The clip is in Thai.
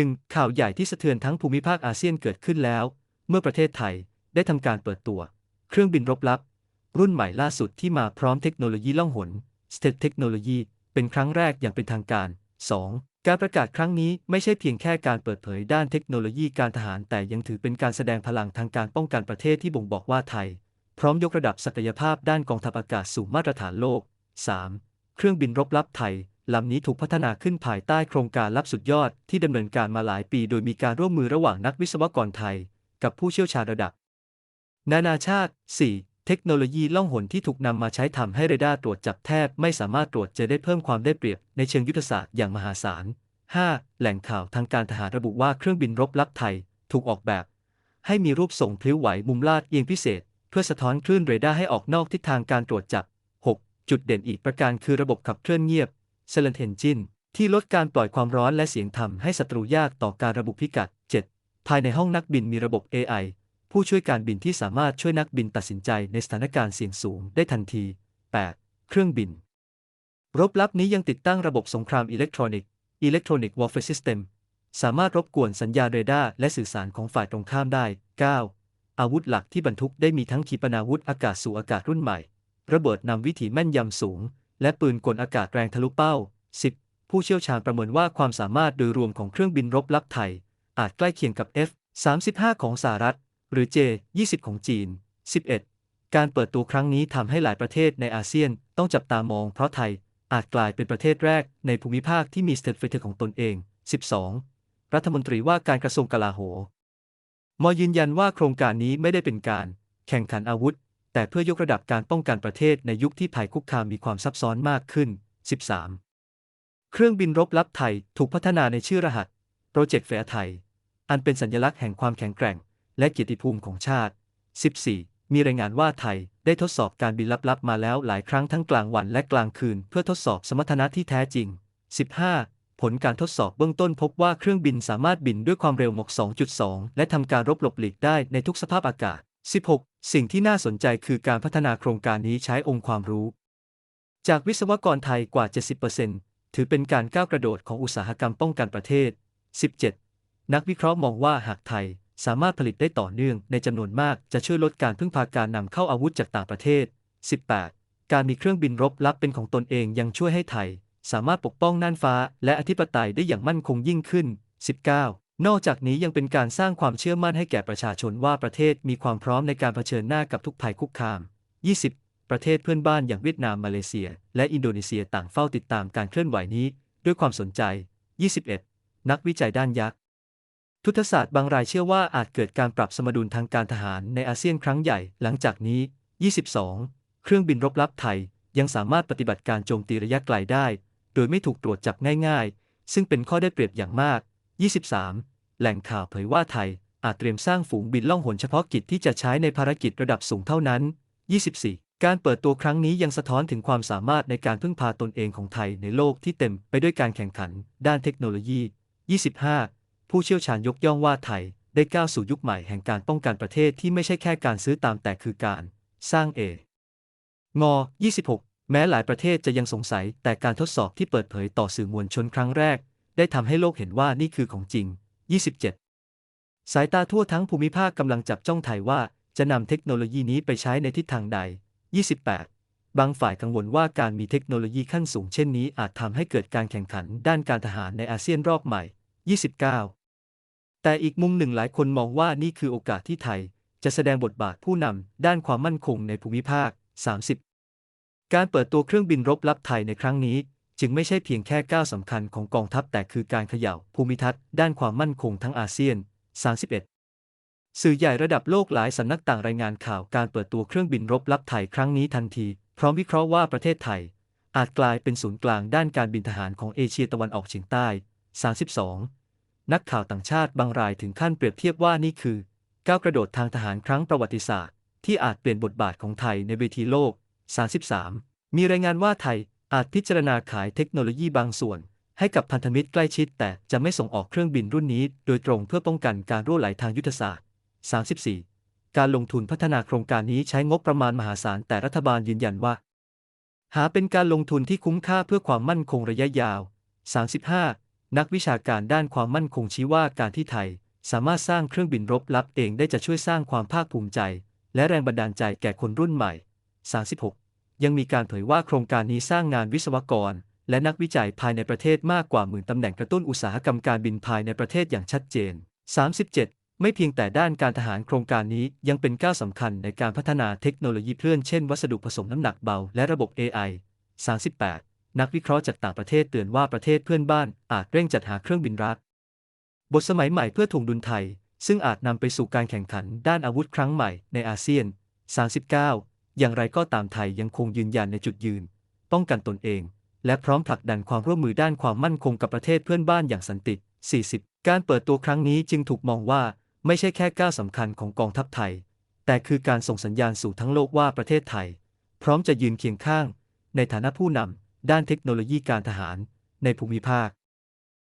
1. ข่าวใหญ่ที่สะเทือนทั้งภูมิภาคอาเซียนเกิดขึ้นแล้ว เมื่อประเทศไทยได้ทำการเปิดตัว เครื่องบินรบลับ รุ่นใหม่ล่าสุดที่มาพร้อมเทคโนโลยีล่องหน Stealth Technology เป็นครั้งแรกอย่างเป็นทางการ 2. การประกาศครั้งนี้ไม่ใช่เพียงแค่การเปิดเผยด้านเทคโนโลยีการทหาร แต่ยังถือเป็นการแสดงพลังทางการป้องกันประเทศที่บ่งบอกว่าไทย พร้อมยกระดับศักยภาพด้านกองทัพอากาศสู่มาตรฐานโลก 3. เครื่องบินรบลับไทย ลำนี้ถูกพัฒนาขึ้นภายใต้โครงการลับสุดยอดที่ดำเนินการมาหลายปี โดยมีการร่วมมือระหว่างนักวิศวกรไทย กับผู้เชี่ยวชาญระดับ นานาชาติ 4. เทคโนโลยีล่องหนที่ถูกนำมาใช้ทำให้เรดาร์ตรวจจับแทบไม่สามารถตรวจเจอได้เพิ่มความได้เปรียบในเชิงยุทธศาสตร์อย่างมหาศาล 5. แหล่งข่าวทางการทหารระบุว่าเครื่องบินรบลับไทย ถูกออกแบบ ให้มีรูปทรงพลิ้วไหวมุมลาดเอียงพิเศษ เพื่อสะท้อนคลื่นเรดาร์ให้ออกนอกทิศทางการตรวจจับ 6. จุดเด่นอีกประการคือระบบขับเคลื่อนเงียบ Silent Engine ที่ลดการปล่อยความร้อนและเสียงทำให้ศัตรูยากต่อการระบุพิกัด 7. ภายในห้องนักบินมีระบบ AI ผู้ช่วยการบินที่สามารถช่วยนักบินตัดสินใจในสถานการณ์เสี่ยงสูงได้ทันที 8. เครื่องบิน รบลับนี้ยังติดตั้งระบบสงครามอิเล็กทรอนิกส์ Electronic Warfare System สามารถรบกวนสัญญาณเรดาร์และสื่อสารของฝ่ายตรงข้ามได้ 9. อาวุธหลักที่บรรทุกได้มีทั้งขีปนาวุธอากาศสู่อากาศรุ่นใหม่ ระเบิดนำวิถีแม่นยำสูง และปืนกลอากาศแรงทะลุเป้า 10. ผู้เชี่ยวชาญประเมินว่าความสามารถโดยรวมของเครื่องบินรบลับไทย อาจใกล้เคียงกับ F-35 ของสหรัฐ หรือ J-20 ของจีน 11. การเปิดตัวครั้งนี้ทำให้หลายประเทศในอาเซียนต้องจับตามองเพราะไทยอาจกลายเป็นประเทศแรกในภูมิภาคที่มีสเตทเฟเทอร์ของตนเอง 12. รัฐมนตรีว่าการกระทรวงกลาโหมยืนยันว่าโครงการนี้ไม่ได้เป็นการ แข่งขันอาวุธ แต่เพื่อยกระดับการป้องกันประเทศในยุคที่ภัยคุกคามมีความซับซ้อนมากขึ้น 13. เครื่องบินรบลับไทยถูกพัฒนาในชื่อรหัสโปรเจกต์เฟร์ไทย อันเป็นสัญลักษณ์แห่งความแข็งแกร่ง และเกียรติภูมิของชาติ 14. มีรายงานว่าไทยได้ทดสอบการบินลับๆมาแล้วหลายครั้งทั้งกลางวันและกลางคืน เพื่อทดสอบสมรรถนะที่แท้จริง 15. ผลการทดสอบเบื้องต้นพบว่าเครื่องบินสามารถบินด้วยความเร็วมก2.2 และทำการรบหลบหลีกได้ในทุกสภาพอากาศ 16. สิ่งที่น่าสนใจคือการพัฒนาโครงการนี้ใช้องค์ความรู้ จากวิศวกรไทยกว่า 70%ถือเป็นการก้าวกระโดดของอุตสาหกรรมป้องกันประเทศ 17. นักวิเคราะห์มองว่าหากไทยสามารถผลิตได้ต่อเนื่องในจำนวนมากจะช่วยลดการพึ่งพาการนำเข้าอาวุธจากต่างประเทศ 18. การมีเครื่องบินรบลับเป็นของตนเองยังช่วยให้ไทย สามารถปกป้องน่านฟ้าและอธิปไตยได้อย่างมั่นคงยิ่งขึ้น 19. นอกจากนี้ยังเป็นการสร้างความเชื่อมั่นให้แก่ประชาชนว่าประเทศมีความพร้อมในการเผชิญหน้ากับทุกภัยคุกคาม 20. ประเทศเพื่อนบ้านอย่างเวียดนามมาเลเซีย และอินโดนีเซียต่างเฝ้าติดตามการเคลื่อนไหวนี้ ด้วยความสนใจ 21. นักวิจัยด้านยักษ์ทุตศาสตร์บางรายเชื่อว่าอาจเกิดการปรับสมดุลทางการทหารในอาเซียนครั้งใหญ่หลังจากนี้ 22 เครื่องบินรบลับไทยยังสามารถปฏิบัติการโจมตีระยะไกลได้ โดยไม่ถูกตรวจจับง่าย ๆ ซึ่งเป็นข้อได้เปรียบอย่างมาก 23 แหล่งข่าวเผยว่าไทยอาจเตรียมสร้างฝูงบินล่องหนเฉพาะกิจที่จะใช้ในภารกิจระดับสูงเท่านั้น 24 การเปิดตัวครั้งนี้ยังสะท้อนถึงความสามารถในการพึ่งพาตนเองของไทยในโลกที่เต็มไปด้วยการแข่งขัน ด้านเทคโนโลยี 25 ผู้เชี่ยวชาญยกย่องว่าไทย ได้ก้าวสู่ยุคใหม่แห่งการป้องกันประเทศที่ไม่ใช่แค่การซื้อตามแต่คือการ สร้างเองอ26 แม้หลายประเทศจะยังสงสัยแต่การทดสอบที่เปิดเผยต่อสื่อมวลชนครั้งแรก ได้ทำให้โลกเห็นว่านี่คือของจริง 27 สายตาทั่วทั้งภูมิภาคกำลังจับจ้องไทยว่าจะนำเทคโนโลยีนี้ไปใช้ในทิศทางใด 28 บางฝ่ายกังวลว่าการมีเทคโนโลยีขั้นสูงเช่นนี้อาจทำให้เกิดการแข่งขันด้านการทหารในอาเซียนรอบใหม่ 29 แต่อีกมุมหนึ่งหลายคนมองว่านี่คือโอกาสที่ไทย จะแสดงบทบาทผู้นำด้านความมั่นคงในภูมิภาค 30 การเปิดตัวเครื่องบินรบลับไทยในครั้งนี้ จึงไม่ใช่เพียงแค่ก้าวสำคัญของกองทัพแต่คือการเขย่าภูมิทัศน์ด้านความมั่นคงทั้งอาเซียน 31 สื่อใหญ่ระดับโลกหลายสำนักต่างรายงานข่าวการเปิดตัวเครื่องบินรบลับไทยครั้งนี้ทันที พร้อมวิเคราะห์ว่าประเทศไทย อาจกลายเป็นศูนย์กลางด้านการบินทหารของเอเชียตะวันออกเฉียงใต้ 32 นักข่าวต่างชาติบางรายถึงขั้นเปรียบเทียบว่านี่คือก้าวกระโดดทางทหารครั้งประวัติศาสตร์ ที่อาจเปลี่ยนบทบาทของไทยในเวทีโลก 33 มีรายงานว่าไทย อาจพิจารณาขายเทคโนโลยีบางส่วน ให้กับพันธมิตรใกล้ชิด แต่จะไม่ส่งออกเครื่องบินรุ่นนี้ โดยตรงเพื่อป้องกันการรั่วไหลทางยุทธศาสตร์ 34 การลงทุนพัฒนาโครงการนี้ใช้งบประมาณมหาศาลแต่รัฐบาลยืนยันว่า หาเป็นการลงทุนที่คุ้มค่าเพื่อความมั่นคงระยะยาว 35 นักวิชาการด้านความมั่นคงชี้ว่าการที่ไทย สามารถสร้างเครื่องบินรบลับเองได้จะช่วยสร้างความภาคภูมิใจ และแรงบันดาลใจแก่คนรุ่นใหม่ 36 ยังมีการเผยว่าโครงการนี้สร้างงานวิศวกร และนักวิจัยภายในประเทศมากกว่าหมื่นตำแหน่งกระตุ้นอุตสาหกรรมการบินภายในประเทศอย่างชัดเจน 37 ไม่เพียงแต่ด้านการทหารโครงการนี้ยังเป็นก้าวสำคัญในการพัฒนาเทคโนโลยีเคลื่อนเช่นวัสดุผสมน้ำหนักเบาและระบบ AI 38 นักวิเคราะห์จากต่างประเทศเตือนว่าประเทศเพื่อนบ้านอาจเร่งจัดหาเครื่องบินรัก บทสมัยใหม่เพื่อถ่วงดุลไทย ซึ่งอาจนำไปสู่การแข่งขันด้านอาวุธครั้งใหม่ในอาเซียน 39 อย่างไรก็ตามไทยยังคงยืนยันในจุดยืน ป้องกันตนเอง และพร้อมผลักดันความร่วมมือด้านความมั่นคงกับประเทศเพื่อนบ้านอย่างสันติ 40 การเปิดตัวครั้งนี้จึงถูกมองว่าไม่ใช่แค่ก้าวสำคัญของกองทัพไทย แต่คือการส่งสัญญาณสู่ทั้งโลกว่าประเทศไทย พร้อมจะยืนเคียงข้าง ในฐานะผู้นำด้านเทคโนโลยีการทหาร ในภูมิภาค